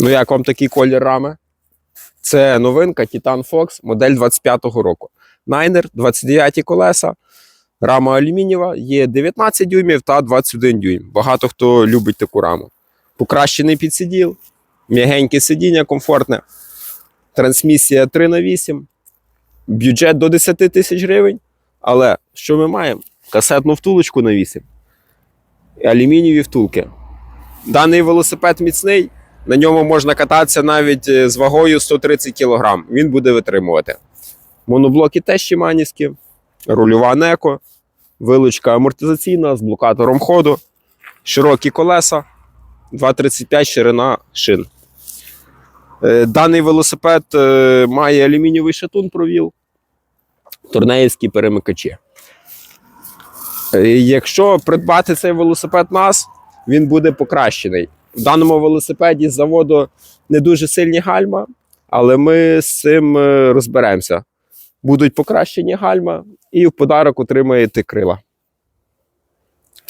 Ну, як вам такий колір рами? Це новинка Titan Fox, модель 25-го року. Найнер, 29 колеса, рама алюмінієва, є 19 дюймів та 21 дюйм. Багато хто любить таку раму. Покращений підсиділ, м'ягеньке сидіння, комфортне. Трансмісія 3 на 8 бюджет до 10 тисяч гривень. Але що ми маємо? Касетну втулочку на 8. І алюмінієві втулки. Даний велосипед міцний, на ньому можна кататися навіть е, з вагою 130 кг. Він буде витримувати. Моноблоки теж чиманівські, рульова неко, вилучка амортизаційна з блокатором ходу, широкі колеса, 2,35 ширина шин. Е, Даний велосипед е, має алюмінієвий шатун провіл, турнеївські перемикачі. Якщо придбати цей велосипед нас, він буде покращений. В даному велосипеді з заводу не дуже сильні гальма, але ми з цим е, розберемося. Будуть покращені гальма, і в подарок отримаєте крила.